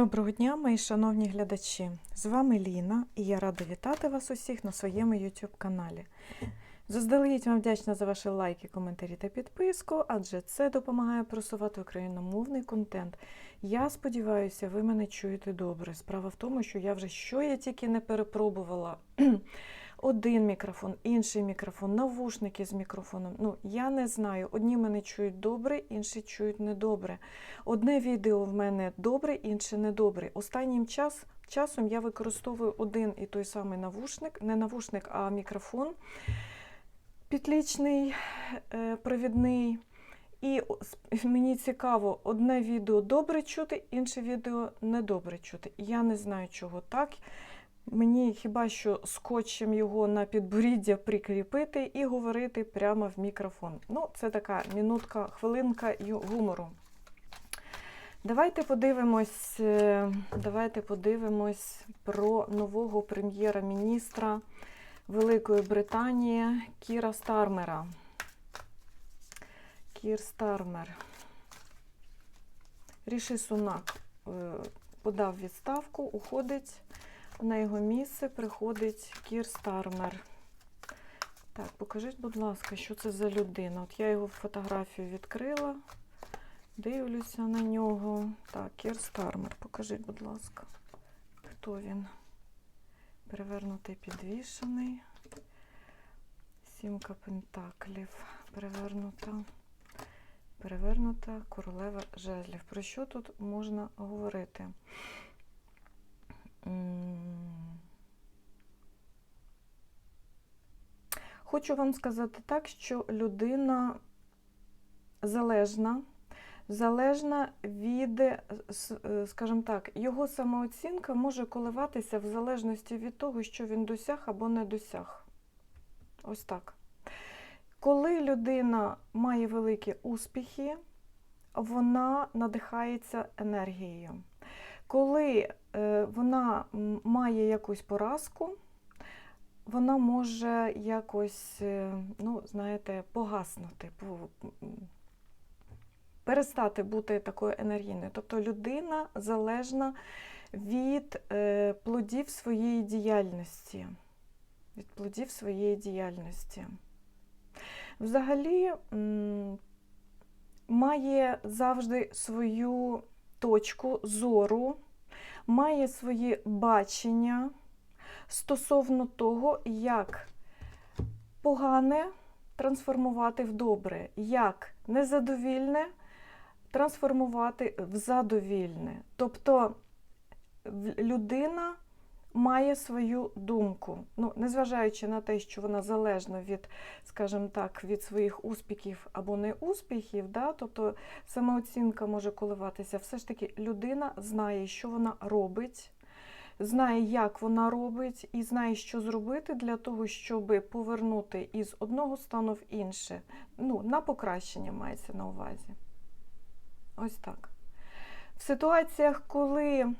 Доброго дня, мої шановні глядачі! З вами Ліна і я рада вітати вас усіх на своєму YouTube каналі. Заздалегідь вам вдячна за ваші лайки, коментарі та підписку, адже це допомагає просувати україномовний контент. Я сподіваюся, ви мене чуєте добре. Справа в тому, що я вже що я тільки не перепробувала. Один мікрофон, інший мікрофон, навушники з мікрофоном. Ну, я не знаю. Одні мене чують добре, інші чують недобре. Одне відео в мене добре, інше недобре. Останнім час, часом я використовую один і той самий навушник, не навушник, а мікрофон підлічний, е, провідний. І мені цікаво, одне відео добре чути, інше відео недобре чути. Я не знаю, чого так. Мені хіба що скотчем його на підборіддя прикріпити і говорити прямо в мікрофон. Ну, це така минутка, хвилинка гумору. Давайте подивимось, е, давайте подивимось про нового прем'єра-міністра Великої Британії Кіра Стармера. Кір Стармер. Ріші Сунак е, подав відставку, уходить. На його місце приходить Кір Стармер. Так, покажіть, будь ласка, що це за людина. От я його фотографію відкрила. Дивлюся на нього. Так, Кір Стармер, покажіть, будь ласка, хто він? Перевернутий підвішений. Сімка пентаклів. Перевернута. Перевернута королева жезлів. Про що тут можна говорити? Хочу вам сказати так, що людина залежна, залежна від, скажімо так, його самооцінка може коливатися в залежності від того, що він досяг або не досяг. Ось так. Коли людина має великі успіхи, вона надихається енергією. Коли е, вона має якусь поразку, вона може якось, е, ну, знаєте, погаснути, по- перестати бути такою енергійною. Тобто людина залежна від е, плодів своєї діяльності. Від плодів своєї діяльності. Взагалі має завжди свою точку зору, має своє бачення стосовно того, як погане трансформувати в добре, як незадовільне трансформувати в задовільне. Тобто людина має свою думку. Ну, незважаючи на те, що вона залежна від, скажімо так, від своїх успіхів або неуспіхів, да, тобто самооцінка може коливатися, все ж таки людина знає, що вона робить, знає, як вона робить, і знає, що зробити для того, щоб повернути із одного стану в інше. Ну, на покращення мається на увазі. Ось так. В ситуаціях, коли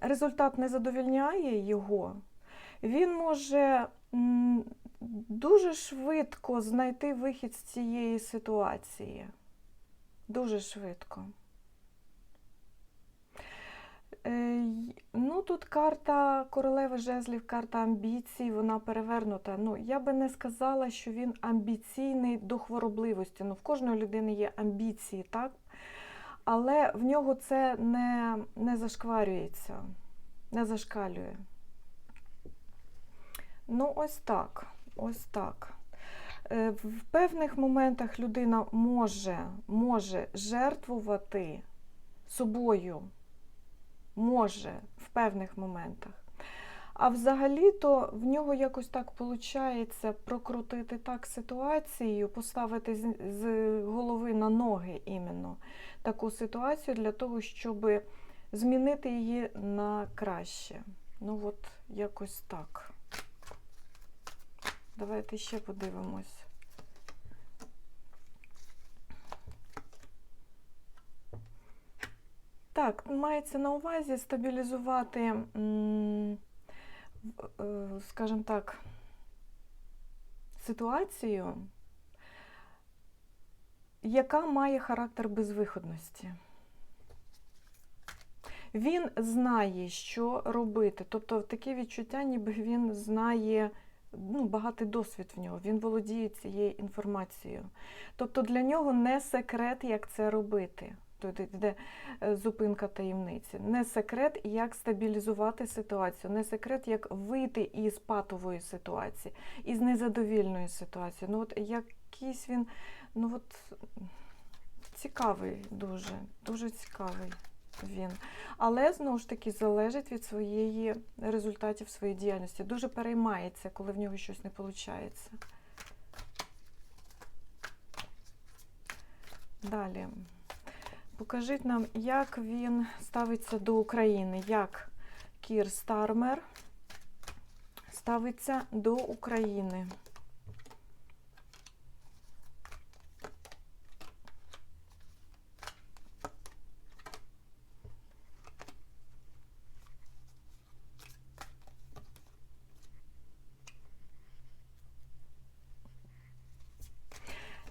результат не задовільняє його, він може дуже швидко знайти вихід з цієї ситуації. Дуже швидко. Е, Ну, тут карта королеви жезлів, карта амбіцій, вона перевернута. Ну, я би не сказала, що він амбіційний до хворобливості. Ну, в кожної людини є амбіції, так? Але в нього це не, не зашкварюється, не зашкалює. Ну, ось так. Ось так. Е, В певних моментах людина може, може жертвувати собою може в певних моментах. А взагалі-то в нього якось так виходить прокрутити так ситуацію, поставити з, голови на ноги іменно таку ситуацію для того, щоб змінити її на краще. Ну от якось так. Давайте ще подивимось. Так, мається на увазі стабілізувати, м, скажімо так, ситуацію, яка має характер безвиходності. Він знає, що робити. Тобто таке відчуття, ніби він знає ну, багатий досвід в нього, він володіє цією інформацією. Тобто для нього не секрет, як це робити. Тут йде е, зупинка таємниці. Не секрет, як стабілізувати ситуацію, не секрет, як вийти із патової ситуації, із незадовільної ситуації. Ну от якийсь він, ну от цікавий дуже, дуже цікавий він. Але знову ж таки залежить від своєї результатів своєї діяльності. Дуже переймається, коли в нього щось не виходить. Далі. Покажіть нам, як він ставиться до України, як Кір Стармер ставиться до України.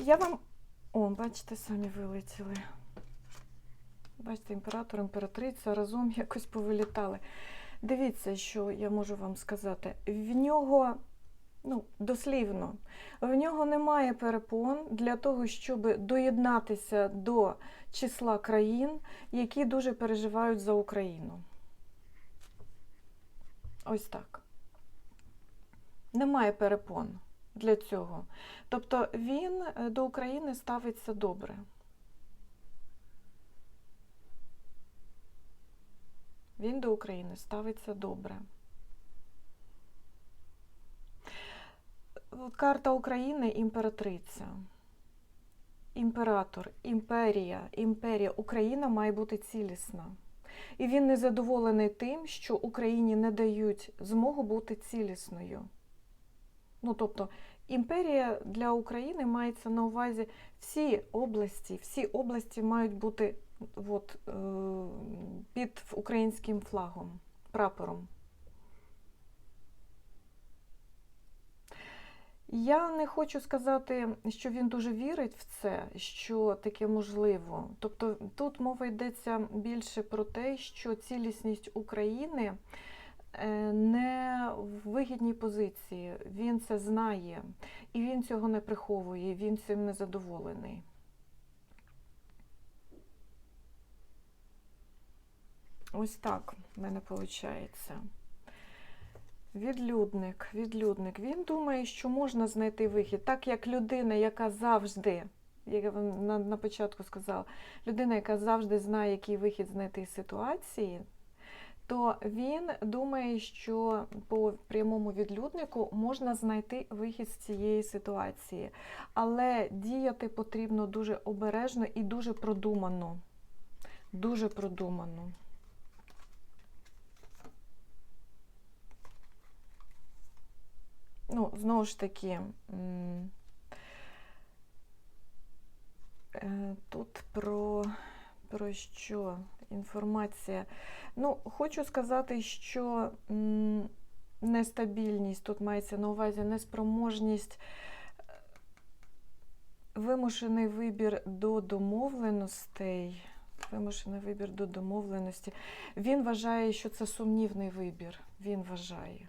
Я вам. О, бачите, самі вилетіли. Бачите, імператор, імператриця разом якось повилітали. Дивіться, що я можу вам сказати. В нього, ну, дослівно, в нього немає перепон для того, щоб доєднатися до числа країн, які дуже переживають за Україну. Ось так. Немає перепон для цього. Тобто він е, до України ставиться добре. Він до України ставиться добре. Карта України імператриця. Імператор, імперія, імперія. Україна має бути цілісна. І він не задоволений тим, що Україні не дають змогу бути цілісною. Ну, тобто, імперія для України мається на увазі всі області, всі області мають бути от, е, під українським флагом, прапором. Я не хочу сказати, що він дуже вірить в це, що таке можливо. Тобто тут мова йдеться більше про те, що цілісність України е, не в вигідній позиції. Він це знає, і він цього не приховує, він цим не задоволений. Ось так в мене виходить. Відлюдник, відлюдник. Він думає, що можна знайти вихід, так як людина, яка завжди, як я вам на, на початку сказала, людина, яка завжди знає, який вихід знайти з ситуації, то він думає, що по прямому відлюднику можна знайти вихід з цієї ситуації. Але діяти потрібно дуже обережно і дуже продумано. Дуже продумано. Ну, знову ж таки, е, тут про, про що інформація. Ну, хочу сказати, що нестабільність, тут мається на увазі неспроможність, вимушений вибір до домовленостей. Вимушений вибір до домовленості. Він вважає, що це сумнівний вибір. Він вважає.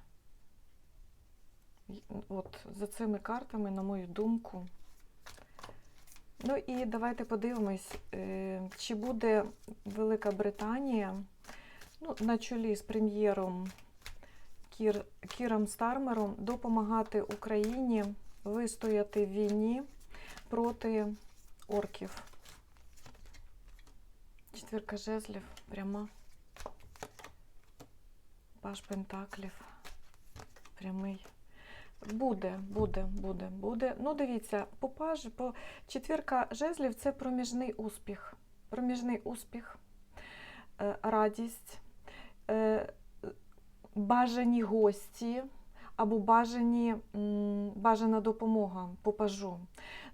От за цими картами, на мою думку. Ну і давайте подивимось, е, чи буде Велика Британія ну, на чолі з прем'єром Кір, Кіром Стармером допомагати Україні вистояти в війні проти орків. Четвірка жезлів пряма. Паш Пентаклів. Прямий. Буде, буде, буде, буде. Ну, дивіться, по по четвірка жезлів це проміжний успіх. Проміжний успіх, е, радість, е, бажані гості або бажані, бажана допомога по пажу.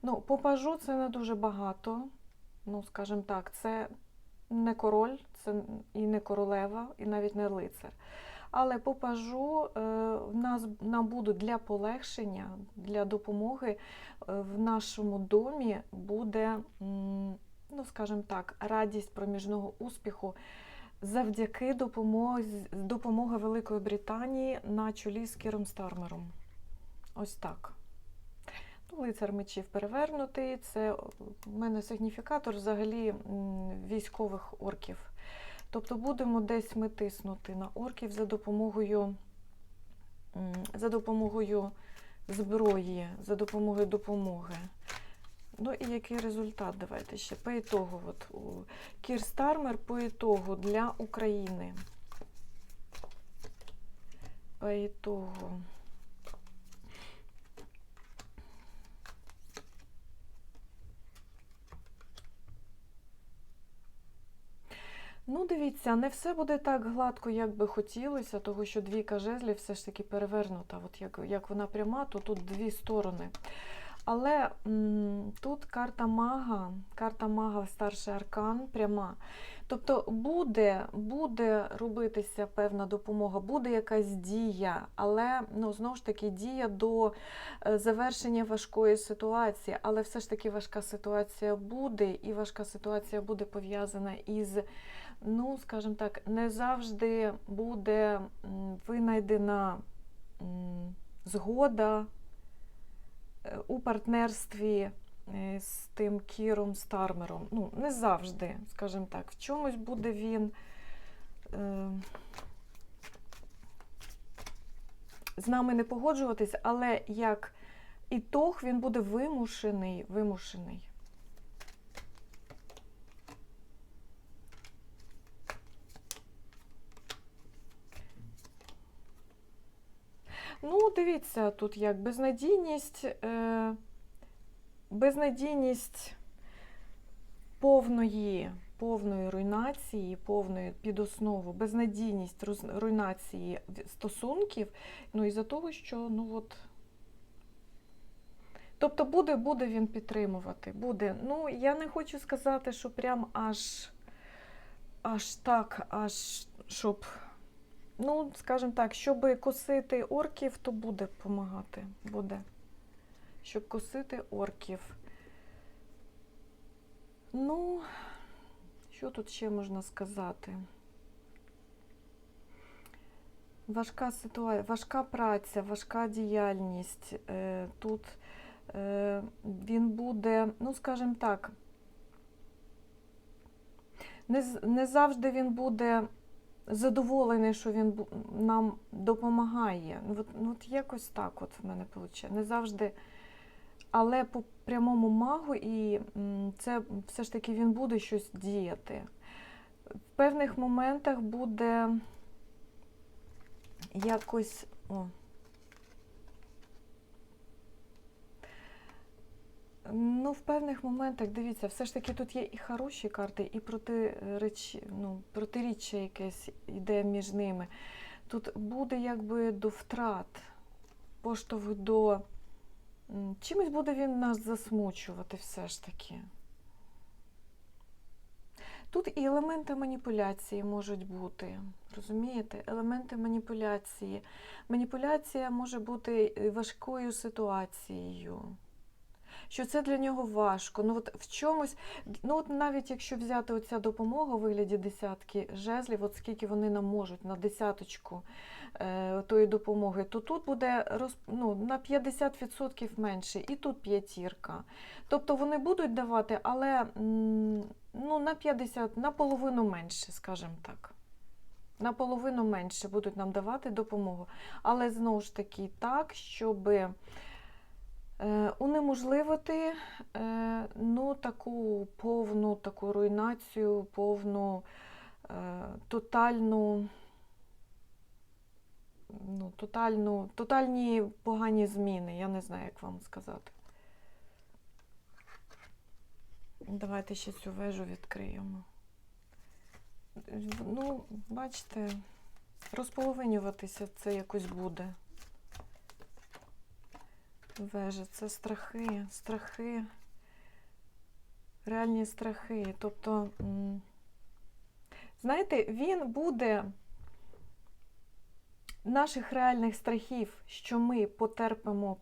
Ну, по це не дуже багато. Ну, скажімо так, це не король, це і не королева, і навіть не лицар. Але по пажу е, нас нам будуть для полегшення, для допомоги е, в нашому домі буде, ну скажімо так, радість проміжного успіху завдяки допомозі, допомоги Великої Британії на чолі з Кіром Стармером. Ось так. Ну, лицар мечів перевернутий. Це в мене сигніфікатор взагалі військових орків. Тобто будемо десь ми тиснути на орків за допомогою, за допомогою зброї, за допомогою допомоги. Ну і який результат? Давайте ще по ітогу. От, Кір Стармер по ітогу для України. По ітогу. Ну, дивіться, не все буде так гладко, як би хотілося, того що двійка жезлів все ж таки перевернута. От як, як вона пряма, то тут дві сторони. Але м, тут карта мага, карта мага старший аркан пряма. Тобто буде, буде робитися певна допомога, буде якась дія, але ну, знову ж таки дія до е, завершення важкої ситуації. Але все ж таки важка ситуація буде, і важка ситуація буде пов'язана із, ну, скажімо так, не завжди буде винайдена згода у партнерстві е, з тим Кіром Стармером. Ну, не завжди, скажімо так, в чомусь буде він е, з нами не погоджуватись, але як ітог він буде вимушений, вимушений. Ну, дивіться, тут як безнадійність, е, безнадійність повної, повної руйнації, повної підоснову, безнадійність роз- руйнації стосунків, ну і за того, що ну от. Тобто буде, буде він підтримувати, буде. Ну, я не хочу сказати, що прям аж, аж так, аж щоб. Ну, скажімо так, щоб косити орків, то буде допомагати. Буде. Щоб косити орків. Ну, що тут ще можна сказати? Важка ситуація, важка праця, важка діяльність. Е, Тут е, він буде, ну, скажімо так, не, не завжди він буде задоволений, що він нам допомагає. Ну, от, ну, от якось так от в мене виходить. Не завжди. Але по прямому магу, і це все ж таки він буде щось діяти. В певних моментах буде якось. О. Ну, в певних моментах, дивіться, все ж таки тут є і хороші карти, і протиречі, ну, протиріччя якесь йде між ними. Тут буде якби до втрат, поштовх до. Чимось буде він нас засмучувати все ж таки. Тут і елементи маніпуляції можуть бути. Розумієте? Елементи маніпуляції. Маніпуляція може бути е, важкою ситуацією. Що це для нього важко. Ну, от в чомусь, ну от навіть якщо взяти оця допомога у вигляді десятки жезлів, от скільки вони нам можуть на десяточку е, тої допомоги, то тут буде роз, ну, на 50% менше, і тут п'ятірка. Тобто вони будуть давати, але ну, на 50, наполовину менше, скажімо так. Наполовину менше будуть нам давати допомогу. Але знову ж таки так, щоб унеможливити е, ну, таку повну таку руйнацію, повну е, тотальну, ну, тотальну, тотальні погані зміни. Я не знаю, як вам сказати. Давайте ще цю вежу відкриємо. Ну, бачите, розполовинюватися це якось буде. Вежа, це страхи, страхи, реальні страхи. Тобто, знаєте, він буде наших реальних страхів, що ми потерпимо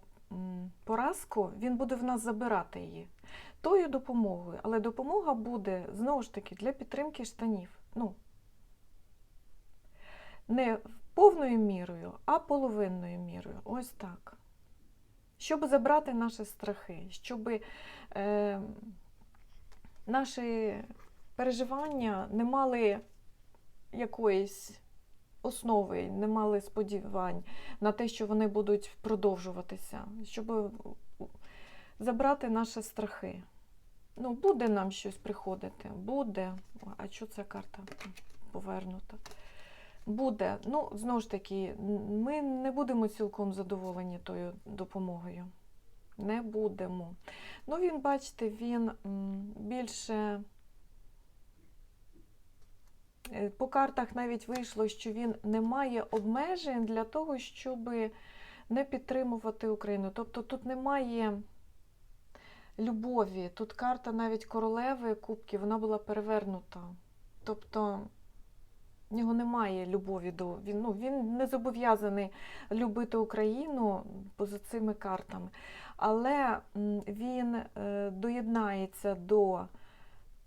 поразку, він буде в нас забирати її тою допомогою. Але допомога буде знову ж таки для підтримки штанів. Ну, не повною мірою, а половинною мірою. Ось так. Щоб забрати наші страхи, щоб е, наші переживання не мали якоїсь основи, не мали сподівань на те, що вони будуть продовжуватися, щоб забрати наші страхи. Ну, буде нам щось приходити, буде. А що ця карта повернута? Буде. Ну, знову ж таки, ми не будемо цілком задоволені тою допомогою. Не будемо. Ну, він, бачите, він більше. Е, По картах навіть вийшло, що він не має обмежень для того, щоб не підтримувати Україну. Тобто тут немає любові. Тут карта навіть королеви кубків, вона була перевернута. Тобто в нього немає любові до він, ну, він не зобов'язаний любити Україну поза цими картами. Але він е, доєднається до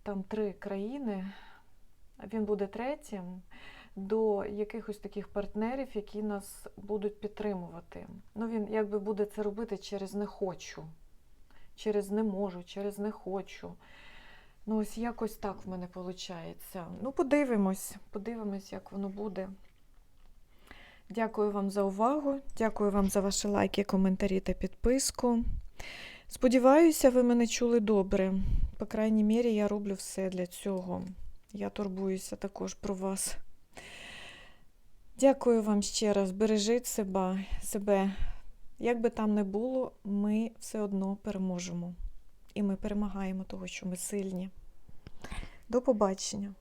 там три країни, він буде третім, до якихось таких партнерів, які нас будуть підтримувати. Ну, він якби буде це робити через не хочу, через не можу, через не хочу. Ну, ось якось так в мене виходить. Ну, подивимось, подивимось, як воно буде. Дякую вам за увагу. Дякую вам за ваші лайки, коментарі та підписку. Сподіваюся, ви мене чули добре. По крайній мірі, я роблю все для цього. Я турбуюся також про вас. Дякую вам ще раз. Бережіть себе. Як би там не було, ми все одно переможемо. І ми перемагаємо того, що ми сильні. До побачення!